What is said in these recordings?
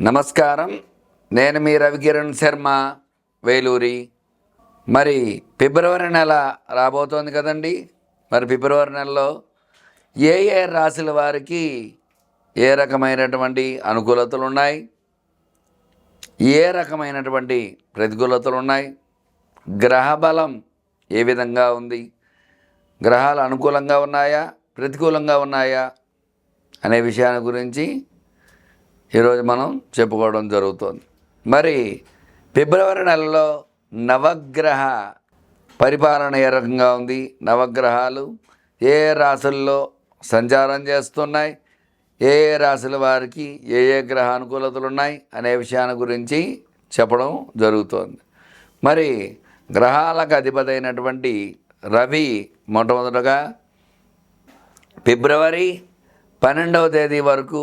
నమస్కారం. నేను మీ రవికిరణ్ శర్మ వేలూరి. మరి ఫిబ్రవరి నెల రాబోతోంది కదండి. మరి ఫిబ్రవరి నెలలో ఏ ఏ రాశుల వారికి ఏ రకమైనటువంటి అనుకూలతలు ఉన్నాయి? ఏ రకమైనటువంటి ప్రతికూలతలు ఉన్నాయి? గ్రహ బలం ఏ విధంగా ఉంది? గ్రహాలు అనుకూలంగా ఉన్నాయా? ప్రతికూలంగా ఉన్నాయా? అనే విషయాన్ని గురించి ఈరోజు మనం చెప్పుకోవడం జరుగుతోంది. మరి ఫిబ్రవరి నెలలో నవగ్రహ పరిపాలన ఏ రకంగా ఉంది? నవగ్రహాలు ఏ రాశుల్లో సంచారం చేస్తున్నాయి? ఏ ఏ రాశుల వారికి ఏ ఏ గ్రహ అనుకూలతలు ఉన్నాయి? అనే విషయాన్ని గురించి చెప్పడం జరుగుతోంది. మరి గ్రహాలకు అధిపతైనటువంటి రవి మొట్టమొదటగా ఫిబ్రవరి పన్నెండవ తేదీ వరకు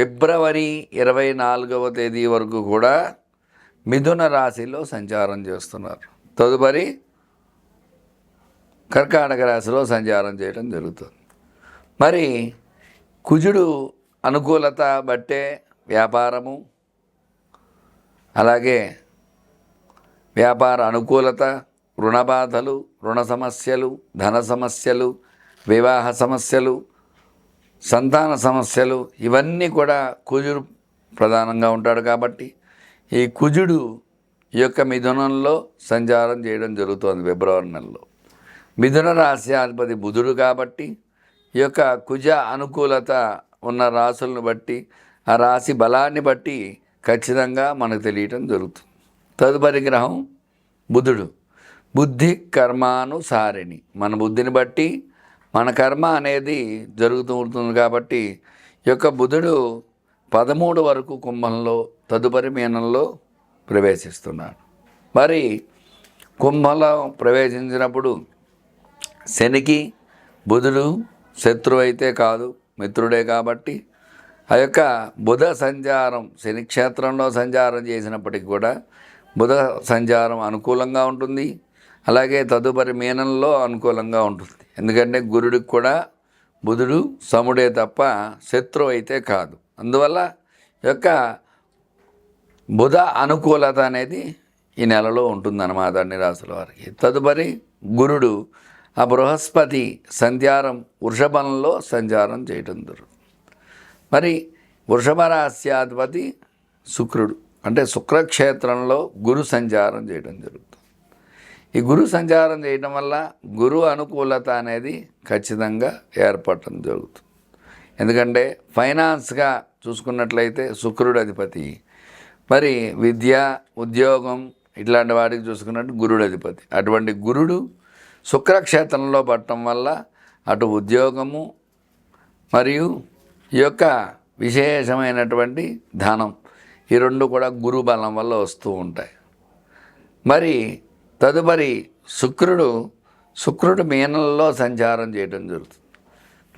ఫిబ్రవరి ఇరవై నాలుగవ తేదీ వరకు కూడా మిథున రాశిలో సంచారం చేస్తున్నారు. తదుపరి కర్కాటక రాశిలో సంచారం చేయడం జరుగుతుంది. మరి కుజుడు అనుకూలత బట్టే వ్యాపారము అలాగే వ్యాపార అనుకూలత రుణబాధలు రుణ సమస్యలు ధన సమస్యలు వివాహ సమస్యలు సంతాన సమస్యలు ఇవన్నీ కూడా కుజుడు ప్రధానంగా ఉంటాడు కాబట్టి ఈ కుజుడు ఈ యొక్క మిథునంలో సంచారం చేయడం జరుగుతుంది ఫిబ్రవరి నెలలో. మిథున రాశి అధిపతి బుధుడు కాబట్టి ఈ యొక్క కుజ అనుకూలత ఉన్న రాశులను బట్టి ఆ రాశి బలాన్ని బట్టి ఖచ్చితంగా మనకు తెలియటం జరుగుతుంది. తదుపరి గ్రహం బుధుడు. బుద్ధి కర్మానుసారిణి. మన బుద్ధిని బట్టి మన కర్మ అనేది జరుగుతూ ఉంటుంది కాబట్టి ఈ యొక్క బుధుడు పదమూడు వరకు కుంభంలో తదుపరి మీనంలో ప్రవేశిస్తున్నాడు. మరి కుంభంలో ప్రవేశించినప్పుడు శనికి బుధుడు శత్రువు అయితే కాదు మిత్రుడే కాబట్టి ఆ యొక్క బుధ సంచారం శని క్షేత్రంలో సంచారం చేసినప్పటికి కూడా బుధ సంచారం అనుకూలంగా ఉంటుంది. అలాగే తదుపరి మీనంలో అనుకూలంగా ఉంటుంది. ఎందుకంటే గురుడికి కూడా బుధుడు సముడే తప్ప శత్రువు అయితే కాదు. అందువల్ల ఈ యొక్క బుధ అనుకూలత అనేది ఈ నెలలో ఉంటుందన్నమాట అన్ని రాసుల వారికి. తదుపరి గురుడు ఆ బృహస్పతి సంధ్యారం వృషభంలో సంచారం చేయటం జరుగుతుంది. మరి వృషభ రాశ్యాధిపతి శుక్రుడు అంటే శుక్రక్షేత్రంలో గురు సంచారం చేయడం జరుగుతుంది. ఈ గురు సంచారం చేయడం వల్ల గురు అనుకూలత అనేది ఖచ్చితంగా ఏర్పడటం జరుగుతుంది. ఎందుకంటే ఫైనాన్స్గా చూసుకున్నట్లయితే శుక్రుడు అధిపతి. మరి విద్య ఉద్యోగం ఇట్లాంటి వాటికి చూసుకున్నట్టు గురుడు అధిపతి. అటువంటి గురుడు శుక్రక్షేత్రంలో పడటం వల్ల అటు ఉద్యోగము మరియు ఈ యొక్క విశేషమైనటువంటి ధనం ఈ రెండు కూడా గురు బలం వల్ల వస్తూ ఉంటాయి. మరి తదుపరి శుక్రుడు శుక్రుడు మీనంలో సంచారం చేయడం జరుగుతుంది.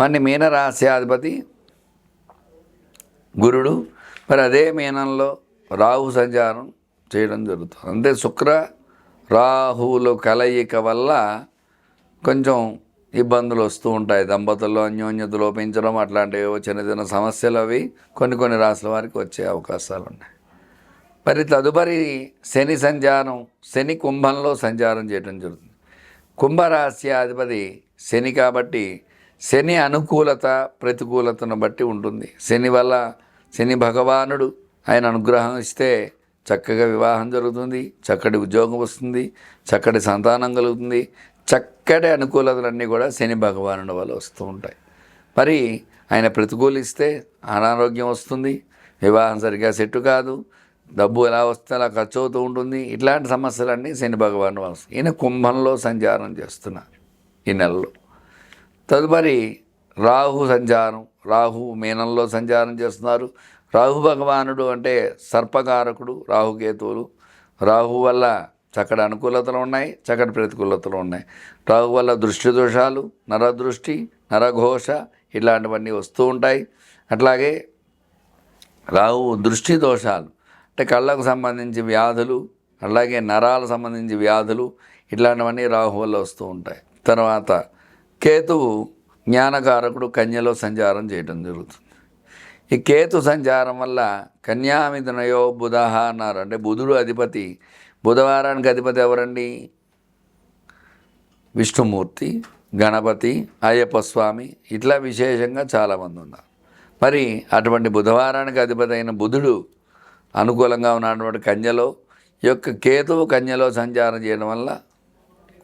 మరి మీనరాశ్యాధిపతి గురుడు మరి అదే మీనంలో రాహు సంచారం చేయడం జరుగుతుంది. అంటే శుక్ర రాహువులు కలయిక వల్ల కొంచెం ఇబ్బందులు వస్తూ ఉంటాయి. దంపతుల్లో అన్యోన్యత లోపించడం అట్లాంటివి చిన్న చిన్న సమస్యలు అవి కొన్ని కొన్ని రాసుల వారికి వచ్చే అవకాశాలు ఉన్నాయి. మరి తదుపరి శని సంచారం శని కుంభంలో సంచారం చేయడం జరుగుతుంది. కుంభరాశ్యాధిపతి శని కాబట్టి శని అనుకూలత ప్రతికూలతను బట్టి ఉంటుంది. శని వల్ల శని భగవానుడు ఆయన అనుగ్రహం ఇస్తే చక్కగా వివాహం జరుగుతుంది చక్కటి ఉద్యోగం వస్తుంది చక్కటి సంతానం కలుగుతుంది చక్కటి అనుకూలతలన్నీ కూడా శని భగవానుడి వల్ల వస్తూ ఉంటాయి. మరి ఆయన ప్రతికూలిస్తే అనారోగ్యం వస్తుంది వివాహం సరిగ్గా సెట్టు కాదు డబ్బు ఎలా వస్తే అలా ఖర్చు అవుతూ ఉంటుంది. ఇట్లాంటి సమస్యలన్నీ శని భగవాన్ వల్ల వస్తాయి. ఈయన కుంభంలో సంచారం చేస్తున్నారు ఈ నెలలో. తదుపరి రాహు సంచారం రాహు మీనంలో సంచారం చేస్తున్నారు. రాహు భగవానుడు అంటే సర్పకారకుడు రాహుకేతువులు. రాహు వల్ల చక్కటి అనుకూలతలు ఉన్నాయి చక్కటి ప్రతికూలతలు ఉన్నాయి. రాహు వల్ల దృష్టి దోషాలు నరదృష్టి నరఘోష ఇలాంటివన్నీ వస్తూ ఉంటాయి. అట్లాగే రాహు దృష్టి దోషాలు అంటే కళ్ళకు సంబంధించి వ్యాధులు అలాగే నరాలకు సంబంధించి వ్యాధులు ఇట్లాంటివన్నీ రాహు వల్ల వస్తూ ఉంటాయి. తర్వాత కేతువు జ్ఞానకారకుడు కన్యలో సంచారం చేయడం జరుగుతుంది. ఈ కేతు సంచారం వల్ల కన్యామిథునయో బుధహ అన్నారు. అంటే బుధుడు అధిపతి బుధవారానికి అధిపతి ఎవరండి? విష్ణుమూర్తి గణపతి అయ్యప్ప స్వామి ఇట్లా విశేషంగా చాలామంది ఉన్నారు. మరి అటువంటి బుధవారానికి అధిపతి అయిన బుధుడు అనుకూలంగా ఉన్నటువంటి కన్యలో ఈ యొక్క కేతువు కన్యలో సంచారం చేయడం వల్ల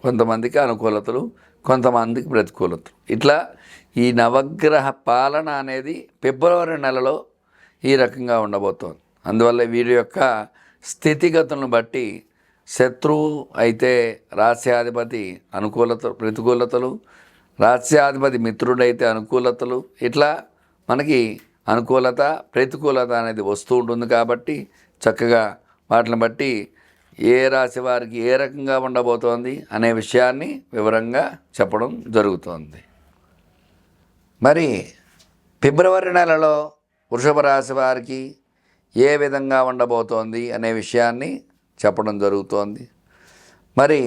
కొంతమందికి అనుకూలతలు కొంతమందికి ప్రతికూలతలు. ఇట్లా ఈ నవగ్రహ పాలన అనేది ఫిబ్రవరి నెలలో ఈ రకంగా ఉండబోతోంది. అందువల్ల వీరి యొక్క స్థితిగతులను బట్టి శత్రువు అయితే రాస్యాధిపతి అనుకూలత ప్రతికూలతలు రాస్యాధిపతి మిత్రుడైతే అనుకూలతలు ఇట్లా మనకి అనుకూలత ప్రతికూలత అనేది వస్తూ ఉంటుంది కాబట్టి చక్కగా వాటిని బట్టి ఏ రాశి వారికి ఏ రకంగా ఉండబోతోంది అనే విషయాన్ని వివరంగా చెప్పడం జరుగుతోంది. మరి ఫిబ్రవరి నెలలో వృషభ రాశి వారికి ఏ విధంగా ఉండబోతోంది అనే విషయాన్ని చెప్పడం జరుగుతోంది. మరి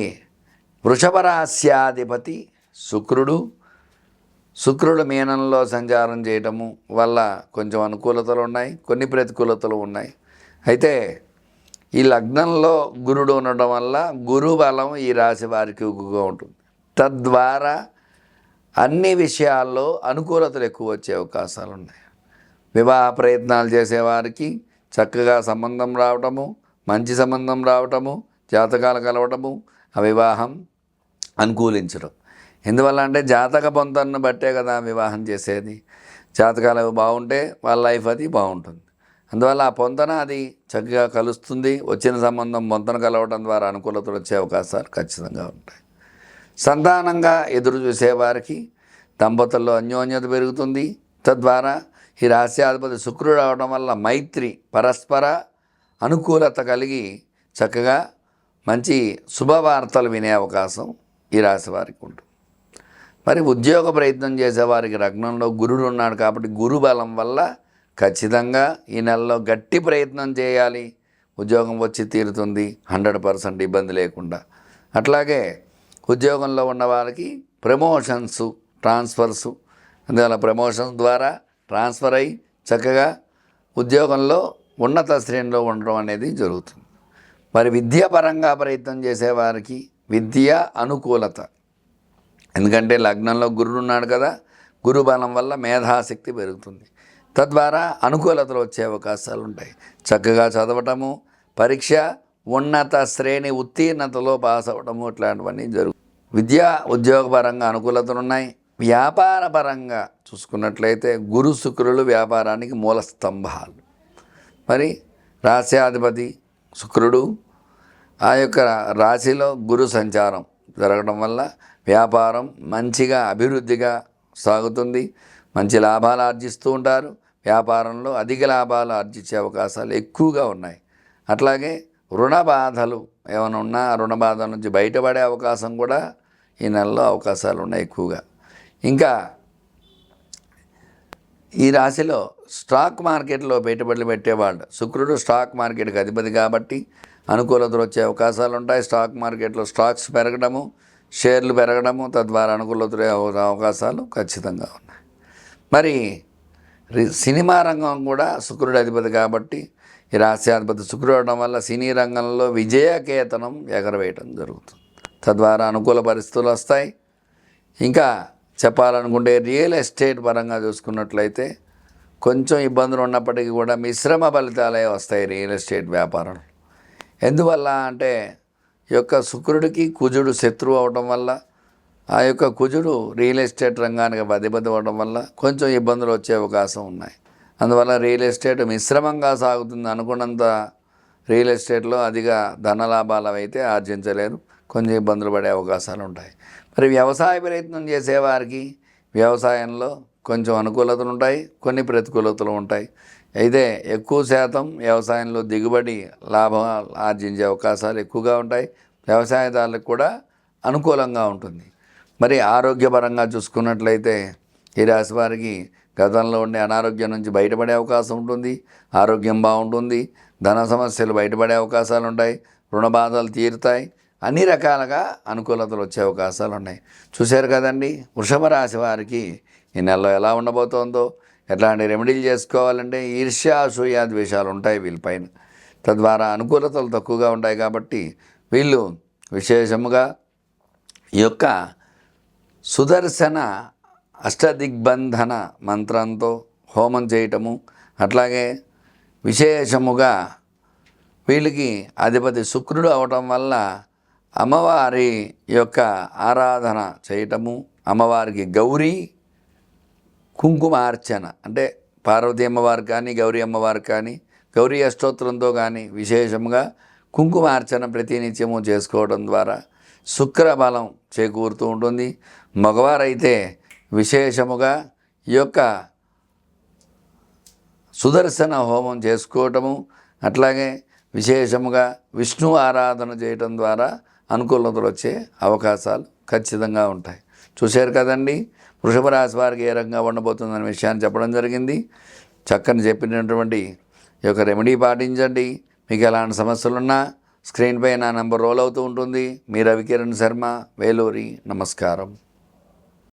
వృషభ రాశ్యాధిపతి శుక్రుడు శుక్రుడు మీనంలో సంచారం చేయటము వల్ల కొంచెం అనుకూలతలు ఉన్నాయి కొన్ని ప్రతికూలతలు ఉన్నాయి. అయితే ఈ లగ్నంలో గురుడు ఉండడం వల్ల గురు బలం ఈ రాశి వారికి ఎక్కువగా ఉంటుంది. తద్వారా అన్ని విషయాల్లో అనుకూలతలు ఎక్కువ వచ్చే అవకాశాలు ఉన్నాయి. వివాహ ప్రయత్నాలు చేసేవారికి చక్కగా సంబంధం రావటము మంచి సంబంధం రావటము జాతకాలు కలవటము ఆ వివాహం అనుకూలించడం. ఎందువల్ల అంటే జాతక పొంతను బట్టే కదా వివాహం చేసేది. జాతకాలు అవి బాగుంటే వాళ్ళ లైఫ్ అది బాగుంటుంది. అందువల్ల ఆ పొంతన అది చక్కగా కలుస్తుంది. వచ్చిన సంబంధం పొంతన కలవడం ద్వారా అనుకూలతలు వచ్చే అవకాశాలు ఖచ్చితంగా ఉంటాయి. సంతానంగా ఎదురు చూసేవారికి దంపతుల్లో అన్యోన్యత పెరుగుతుంది. తద్వారా ఈ రాశ్యాధిపతి శుక్రుడు అవడం వల్ల మైత్రి పరస్పర అనుకూలత కలిగి చక్కగా మంచి శుభవార్తలు వినే అవకాశం ఈ రాశి వారికి ఉంటుంది. మరి ఉద్యోగ ప్రయత్నం చేసేవారికి లగ్నంలో గురుడు ఉన్నాడు కాబట్టి గురు బలం వల్ల ఖచ్చితంగా ఈ నెలలో గట్టి ప్రయత్నం చేయాలి. ఉద్యోగం వచ్చి తీరుతుంది. హండ్రెడ్ పర్సెంట్ ఇబ్బంది లేకుండా. అట్లాగే ఉద్యోగంలో ఉన్న వారికి ప్రమోషన్స్ ట్రాన్స్ఫర్స్ అందువల్ల ప్రమోషన్స్ ద్వారా ట్రాన్స్ఫర్ అయ్యి చక్కగా ఉద్యోగంలో ఉన్నత శ్రేణిలో ఉండడం అనేది జరుగుతుంది. మరి విద్యాపరంగా ప్రయత్నం చేసేవారికి విద్య అనుకూలత ఎందుకంటే లగ్నంలో గురుడు ఉన్నాడు కదా గురు బలం వల్ల మేధాశక్తి పెరుగుతుంది. తద్వారా అనుకూలతలు వచ్చే అవకాశాలు ఉంటాయి. చక్కగా చదవటము పరీక్ష ఉన్నత శ్రేణి ఉత్తీర్ణతలో పాస్ అవ్వటము ఇట్లాంటివన్నీ జరుగు విద్యా ఉద్యోగపరంగా అనుకూలతలు ఉన్నాయి. వ్యాపారపరంగా చూసుకున్నట్లయితే గురు శుక్రులు వ్యాపారానికి మూల స్తంభాలు. మరి రాశ్యాధిపతి శుక్రుడు ఆ యొక్క రాశిలో గురు సంచారం జరగడం వల్ల వ్యాపారం మంచిగా అభివృద్ధిగా సాగుతుంది. మంచి లాభాలు ఆర్జిస్తూ ఉంటారు. వ్యాపారంలో అధిక లాభాలు ఆర్జించే అవకాశాలు ఎక్కువగా ఉన్నాయి. అట్లాగే రుణ బాధలు ఏమైనా ఉన్నా రుణ బాధ నుంచి బయటపడే అవకాశం కూడా ఈ నెలలో అవకాశాలు ఉన్నాయి ఎక్కువగా. ఇంకా ఈ రాశిలో స్టాక్ మార్కెట్లో పెట్టుబడులు పెట్టేవాళ్ళు. శుక్రుడు స్టాక్ మార్కెట్కి అధిపతి కాబట్టి అనుకూలతలు వచ్చే అవకాశాలు ఉంటాయి. స్టాక్ మార్కెట్లో స్టాక్స్ పెరగడము షేర్లు పెరగడము తద్వారా అనుకూలతులే అవ- అవకాశాలు ఖచ్చితంగా ఉన్నాయి. మరి రి- సినిమా రంగం కూడా శుక్రుడు అధిపతి కాబట్టి ఈ రాశ్యాధిపతి శుక్రుడు అవడం వల్ల సినీ రంగంలో విజయకేతనం ఎగరవేయటం జరుగుతుంది. తద్వారా అనుకూల పరిస్థితులు వస్తాయి. ఇంకా చెప్పాలనుకుంటే రియల్ ఎస్టేట్ పరంగా చూసుకున్నట్లయితే కొంచెం ఇబ్బందులు ఉన్నప్పటికీ కూడా మిశ్రమ ఫలితాలే వస్తాయి రియల్ ఎస్టేట్ వ్యాపారం ఎందువల్ల అంటే యొక్క శుక్రుడికి కుజుడు శత్రువు అవడం వల్ల ఆ యొక్క కుజుడు రియల్ ఎస్టేట్ రంగానికి అధిపతి అవ్వడం వల్ల కొంచెం ఇబ్బందులు వచ్చే అవకాశం ఉన్నాయి. అందువల్ల రియల్ ఎస్టేట్ మిశ్రమంగా సాగుతుంది అనుకున్నంత రియల్ ఎస్టేట్లో అదిగా ధన లాభాలు అయితే ఆర్జించలేరు. కొంచెం ఇబ్బందులు పడే అవకాశాలు ఉంటాయి. మరి వ్యవసాయ ప్రయత్నం చేసేవారికి వ్యవసాయంలో కొంచెం అనుకూలతలు ఉంటాయి కొన్ని ప్రతికూలతలు ఉంటాయి. అయితే ఎక్కువ శాతం వ్యవసాయంలో దిగుబడి లాభం ఆర్జించే అవకాశాలు ఎక్కువగా ఉంటాయి. వ్యవసాయదారులకు కూడా అనుకూలంగా ఉంటుంది. మరి ఆరోగ్యపరంగా చూసుకున్నట్లయితే ఈ రాశి వారికి గతంలో ఉండే అనారోగ్యం నుంచి బయటపడే అవకాశం ఉంటుంది. ఆరోగ్యం బాగుంటుంది. ధన సమస్యలు బయటపడే అవకాశాలు ఉంటాయి. రుణ బాధలు తీరుతాయి. అన్ని రకాలుగా అనుకూలతలు వచ్చే అవకాశాలు ఉన్నాయి. చూశారు కదండి వృషభ రాశి వారికి ఈ నెలలో ఎలా ఉండబోతోందో. ఎట్లాంటి రెమెడీలు చేసుకోవాలంటే ఈర్ష్య అసూయ ద్వేషాలు ఉంటాయి వీళ్ళపైన తద్వారా అనుకూలతలు తక్కువగా ఉంటాయి కాబట్టి వీళ్ళు విశేషముగా ఈ యొక్క సుదర్శన అష్టదిగ్బంధన మంత్రంతో హోమం చేయటము అట్లాగే విశేషముగా వీళ్ళకి అధిపతి శుక్రుడు అవటం వల్ల అమ్మవారి యొక్క ఆరాధన చేయటము అమ్మవారికి గౌరీ కుంకుమ అర్చన అంటే పార్వతీ అమ్మవారు కానీ గౌరీ అమ్మవారు కానీ గౌరీ అష్టోత్తరంతో కానీ విశేషంగా కుంకుమార్చన ప్రతినిత్యము చేసుకోవడం ద్వారా శుక్రబలం చేకూరుతూ ఉంటుంది. మగవారైతే విశేషముగా ఈ యొక్క సుదర్శన హోమం చేసుకోవటము అట్లాగే విశేషముగా విష్ణు ఆరాధన చేయటం ద్వారా అనుకూలతలు వచ్చే అవకాశాలు ఖచ్చితంగా ఉంటాయి. చూశారు కదండి? వృషభ రాశి వారికి ఏ రకంగా ఉండబోతుందనే విషయాన్ని చెప్పడం జరిగింది. చక్కని చెప్పినటువంటి ఈ యొక్క రెమెడీ పాటించండి. మీకు ఎలాంటి సమస్యలున్నా స్క్రీన్పై నా నంబర్ రోల్ అవుతూ ఉంటుంది. మీ రవికిరణ్ శర్మ వేలూరి నమస్కారం.